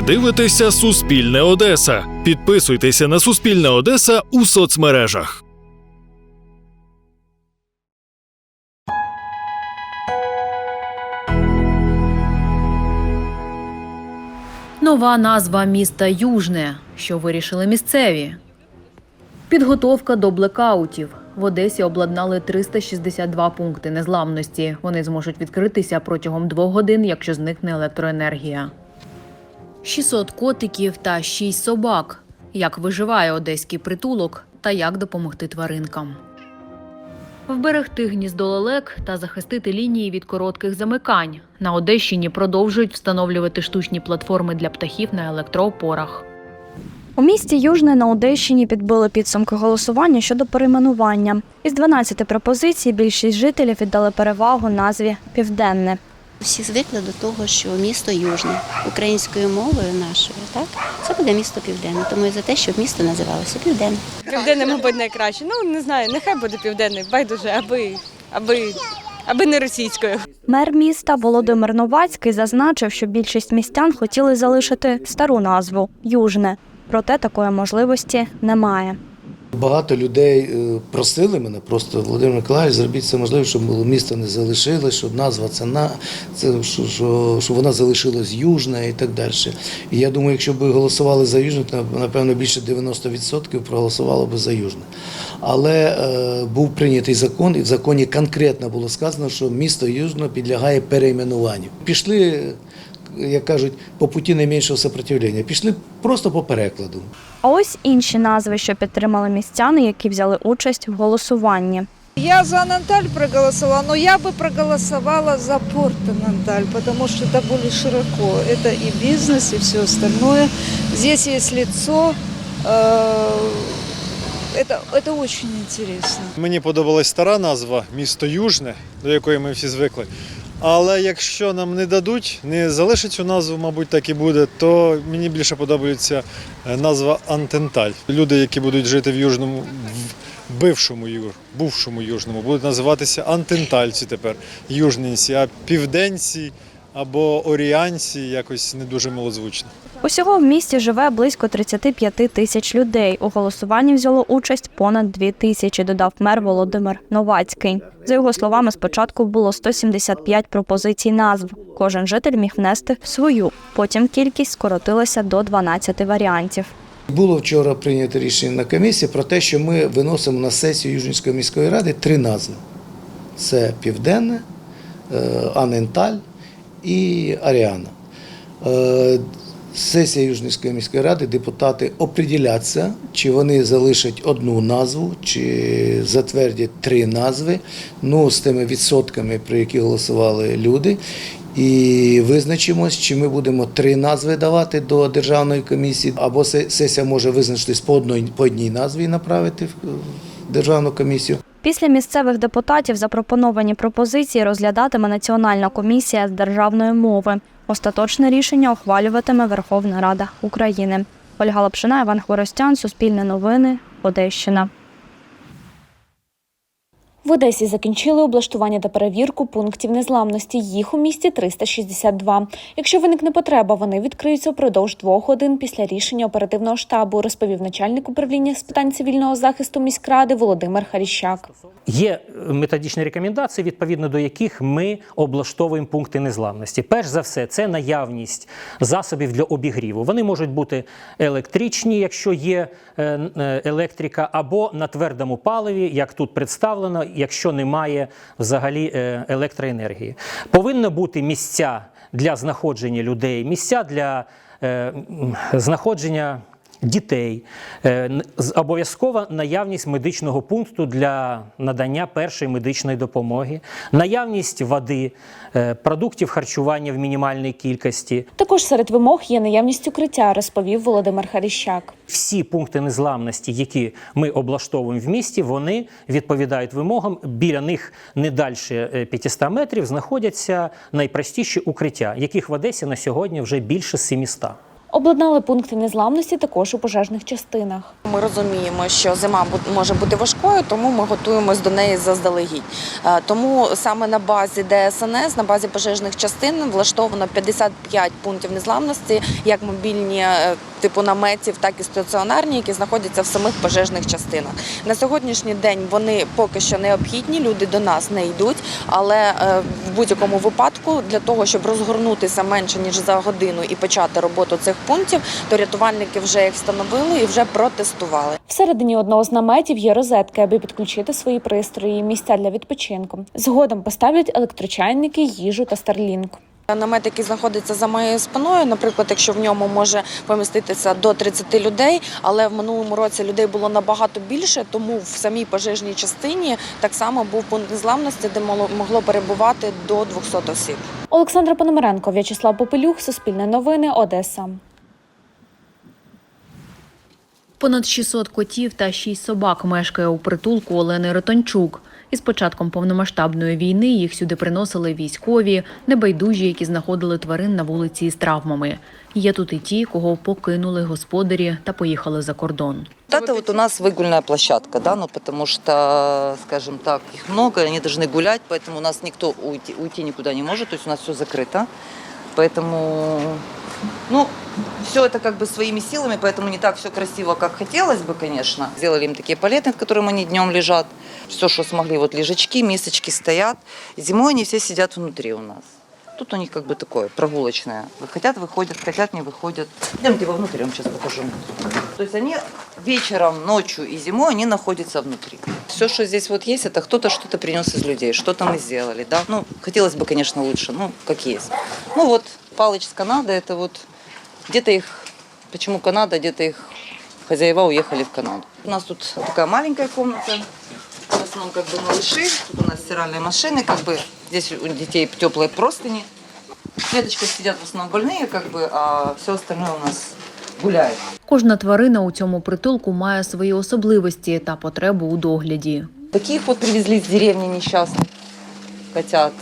Ви дивитеся Суспільне Одеса. Підписуйтеся на Суспільне Одеса у соцмережах. Нова назва міста Южне, що вирішили місцеві. Підготовка до блекаутів. В Одесі обладнали 362 пункти незламності. Вони зможуть відкритися протягом двох годин, якщо зникне електроенергія. 600 котиків та 6 собак. Як виживає одеський притулок та як допомогти тваринкам. Вберегти гніздо лелек та захистити лінії від коротких замикань. На Одещині продовжують встановлювати штучні платформи для птахів на електроопорах. У місті Южне на Одещині підбили підсумки голосування щодо перейменування. Із 12 пропозицій більшість жителів віддали перевагу назві Південне. Всі звикли до того, що місто Южне українською мовою нашою, так це буде місто Південне. Тому я за те, щоб місто називалося Південне. Південне, мабуть, найкраще. Ну не знаю, нехай буде південний, байдуже, аби, аби, аби не російською. Мер міста Володимир Новацький зазначив, що більшість містян хотіли залишити стару назву Южне. Проте такої можливості немає. Багато людей е, просили мене просто Володимир Миколаївич, зробіть все можливе, щоб місто не залишилось, щоб назва це на це що, що, щоб вона залишилась южна і так далі. І я думаю, якщо б голосували за южне, то напевно більше 90% проголосувало б за южне. Але е, був прийнятий закон, і в законі конкретно було сказано, що місто Южне підлягає перейменуванню. Пішли, як кажуть, по путі найменшого сопротивлення. Пішли просто по перекладу. А ось інші назви, що підтримали містяни, які взяли участь в голосуванні. Я за Нанталь проголосовала, но я бы проголосовала за порт Нанталь, потому что это более широко. Это и бизнес, и все остальное. Здесь есть лицо. э, Это, это очень интересно. Мені подобалась стара назва місто Южне, до якої ми всі звикли. Але якщо нам не дадуть, не залишать цю назву, мабуть, так і буде, то мені більше подобається е, назва Антенталь. Люди, які будуть жити в Южному, в бившому юр, бувшому южному, будуть називатися антентальці тепер, южненці, а південці або оріанці якось не дуже милозвучно. Усього в місті живе близько 35 тисяч людей. У голосуванні взяло участь понад 2 тисячі, додав мер Володимир Новацький. За його словами, спочатку було 175 пропозицій назв. Кожен житель міг внести свою. Потім кількість скоротилася до 12 варіантів. Було вчора прийнято рішення на комісії про те, що ми виносимо на сесію Южнівської міської ради три назви: це Південне, е, Аненталь і Аріана. Е, Сесія Южнівської міської ради депутати оприділяться, чи вони залишать одну назву, чи затвердять три назви, ну з тими відсотками, про які голосували люди. І визначимось, чи ми будемо три назви давати до державної комісії, або сесія може визначитись по одній, по одній назві і направити в державну комісію. Після місцевих депутатів запропоновані пропозиції розглядатиме Національна комісія з державної мови. Остаточне рішення ухвалюватиме Верховна Рада України. Ольга Лапшина, Іван Хворостян, Суспільне новини, Одещина. В Одесі закінчили облаштування та перевірку пунктів незламності. Їх у місті 362. Якщо виникне потреба, вони відкриються впродовж двох годин після рішення оперативного штабу, розповів начальник управління з питань цивільного захисту міськради Володимир Харіщак. Є методичні рекомендації, відповідно до яких ми облаштовуємо пункти незламності. Перш за все, це наявність засобів для обігріву. Вони можуть бути електричні, якщо є е, е, електрика, або на твердому паливі, як тут представлено, якщо немає взагалі е, електроенергії. Повинно бути місця для знаходження людей, місця для е, знаходження дітей, Е, обов'язкова наявність медичного пункту для надання першої медичної допомоги, наявність води, е, продуктів харчування в мінімальній кількості. Також серед вимог є наявність укриття, розповів Володимир Харіщак. Всі пункти незламності, які ми облаштовуємо в місті, вони відповідають вимогам. Біля них не далі 500 метрів знаходяться найпростіші укриття, яких в Одесі на сьогодні вже більше 700. Обладнали пункти незламності також у пожежних частинах. Ми розуміємо, що зима може бути важкою, тому ми готуємось до неї заздалегідь. Е, Тому саме на базі ДСНС, на базі пожежних частин, влаштовано 55 пунктів незламності, як мобільні е, типу наметів, так і стаціонарні, які знаходяться в самих пожежних частинах. На сьогоднішній день вони поки що необхідні. Люди до нас не йдуть, але е, в будь-якому випадку для того, щоб розгорнутися менше ніж за годину і почати роботу цих пунктів, то рятувальники вже їх встановили і вже протестували. Всередині одного з наметів є розетки, аби підключити свої пристрої, і місця для відпочинку. Згодом поставлять електрочайники, їжу та старлінк. Намет, який знаходиться за моєю спиною, наприклад, якщо в ньому може поміститися до 30 людей, але в минулому році людей було набагато більше, тому в самій пожежній частині так само був пункт незламності, де могло- могло перебувати до 200 осіб. Олександра Пономаренко, В'ячеслав Попелюх, Суспільне новини, Одеса. Понад 600 котів та 6 собак мешкає у притулку Олени Ротончук. Із початком повномасштабної війни їх сюди приносили військові, небайдужі, які знаходили тварин на вулиці із травмами. Є тут і ті, кого покинули господарі та поїхали за кордон. Вот это вот у нас выгульная площадка, да, ну потому что, скажем так, их много, они должны гулять, поэтому у нас никто уйти, уйти никуда не может, то есть у нас все закрыто. Поэтому, ну, все это как бы своими силами, поэтому не так все красиво, как хотелось бы, конечно. Сделали им такие палеты, в которых они днем лежат. Все, что смогли, вот лежачки, мисочки стоят. Зимой они все сидят внутри у нас. Тут у них как бы такое прогулочное. Хотят, выходят, хотят, не выходят. Идемте вовнутрь, я вам сейчас покажу. То есть они вечером, ночью и зимой они находятся внутри. Все, что здесь вот есть, это кто-то что-то принес из людей, что-то мы сделали, да. Ну, хотелось бы, конечно, лучше, ну, как есть. Ну вот, Палыч с Канады, это вот где-то их, почему Канада, где-то их хозяева уехали в Канаду. У нас тут такая маленькая комната, в основном как бы малыши, тут у нас стиральные машины, как бы здесь у детей теплые простыни. В клеточках сидят в основном больные, как бы, а все остальное у нас гуляет. Кожна тварина у цьому притулку має свої особливості та потребу у догляді. Таких вот привезли с деревни несчастных котят.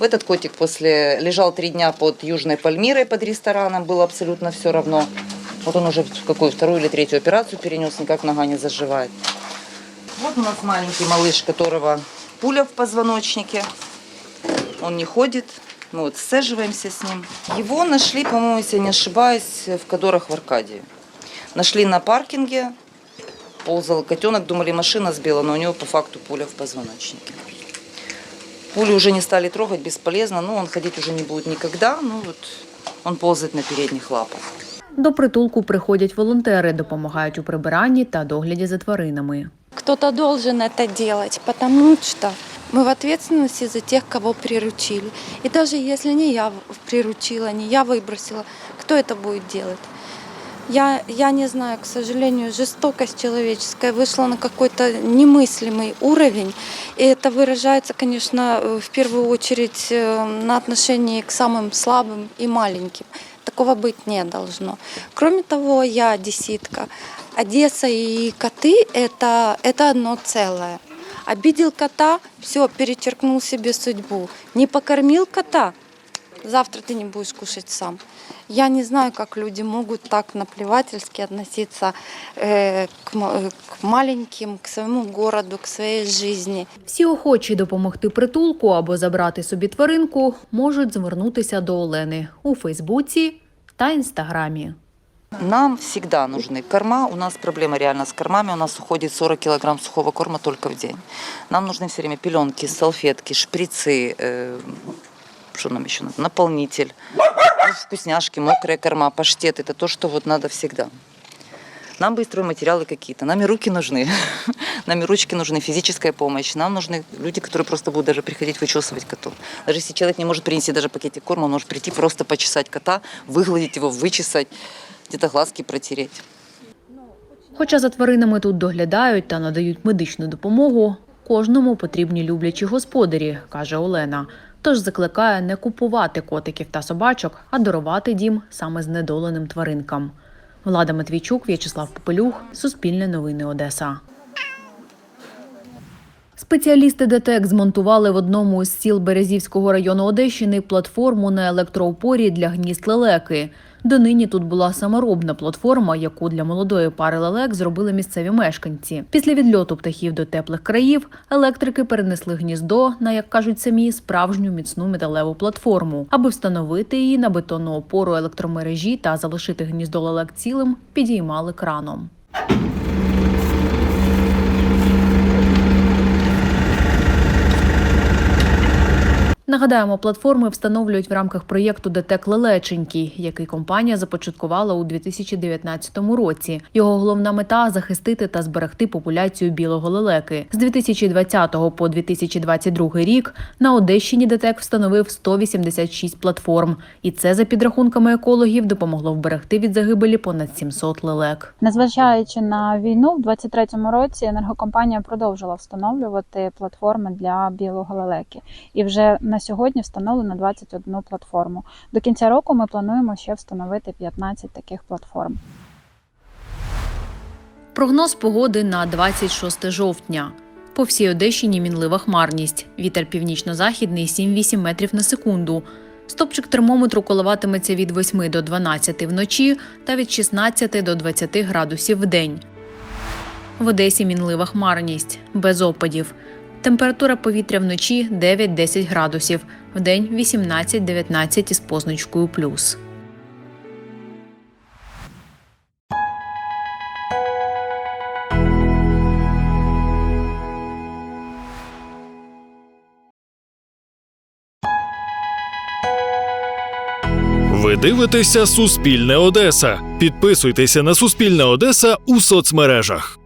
Этот котик после лежал три дня под Южной Пальмирой под рестораном, было абсолютно все равно. Вот он уже в какую вторую или третью операцию перенес, никак нога не заживает. Вот у нас маленький малыш, которого пуля в позвоночнике. Он не ходит. Мы вот сцеживаемся с ним. Его нашли, по-моему, если я не ошибаюсь, в Кадорах в Аркадии. Нашли на паркинге. Ползал котенок, думали, машина сбила, но у него по факту пуля в позвоночнике. Пули уже не стали трогать, бесполезно. Ну, он ходить уже не будет никогда. Ну, вот он ползает на передних лапах. До притулку приходять волонтери, допомагають у прибиранні та догляді за тваринами. Кто-то должен это делать, потому что мы в ответственности за тех, кого приручили. И даже если не я приручила, не я выбросила, кто это будет делать? Я, я не знаю, к сожалению, жестокость человеческая вышла на какой-то немыслимый уровень. И это выражается, конечно, в первую очередь э, на отношении к самым слабым и маленьким. Такого быть не должно. Кроме того, я одесситка. Одесса и коты это, это одно целое. Обидел кота, все, перечеркнул себе судьбу. Не покормил кота, завтра ты не будешь кушать сам. Я не знаю, как люди могут так наплевательски относиться э, к, ма- э, к маленьким, к своему городу, к своей жизни. Всі охочі допомогти притулку або забрати собі тваринку можуть звернутися до Олени у Фейсбуці та Інстаграмі. Нам всегда нужны корма. У нас проблема реально с кормами. У нас уходит 40 килограмм сухого корма только в день. Нам нужны все время пеленки, салфетки, шприцы, э, что нам еще надо, наполнитель, ну, вкусняшки, мокрые корма, паштет. Это то, что вот надо всегда. Нам бы и стройматериалы какие-то. Нам и руки нужны. Нам и ручки нужны, физическая помощь. Нам нужны люди, которые просто будут даже приходить вычесывать коту. Даже если человек не может принести даже пакетик корма, он может прийти просто почесать кота, выгладить его, вычесать, где-то глазки протереть. Хоча за тваринами тут доглядають та надають медичну допомогу, кожному потрібні люблячі господарі, каже Олена. Тож закликає не купувати котиків та собачок, а дарувати дім саме знедоленим тваринкам. Влада Матвійчук, В'ячеслав Попелюх, Суспільне новини Одеса. Спеціалісти ДТЕК змонтували в одному з сіл Березівського району Одещини платформу на електроопорі для гнізд лелеки. Донині тут була саморобна платформа, яку для молодої пари лелек зробили місцеві мешканці. Після відльоту птахів до теплих країв електрики перенесли гніздо на, як кажуть самі, справжню міцну металеву платформу. Аби встановити її на бетонну опору електромережі та залишити гніздо лелек цілим, підіймали краном. Нагадаємо, платформи встановлюють в рамках проєкту ДТЕК Лелеченькі, який компанія започаткувала у 2019 році. Його головна мета захистити та зберегти популяцію білого лелеки. З 2020 по 2022 рік на Одещині ДТЕК встановив 186 платформ, і це за підрахунками екологів допомогло вберегти від загибелі понад 700 лелек. Незважаючи на війну, в 23-му році енергокомпанія продовжила встановлювати платформи для білого лелеки. І вже на сьогодні встановлено 21 платформу. До кінця року ми плануємо ще встановити 15 таких платформ. Прогноз погоди на 26 жовтня. По всій Одещині мінлива хмарність. Вітер північно-західний 7-8 метрів на секунду. Стопчик термометру коливатиметься від 8 до 12 вночі та від 16 до 20 градусів в день. В Одесі мінлива хмарність, без опадів. Температура повітря вночі 9-10 градусів, вдень 18-19 із позначкою плюс. Ви дивитеся Суспільне Одеса. Підписуйтеся на Суспільне Одеса у соцмережах.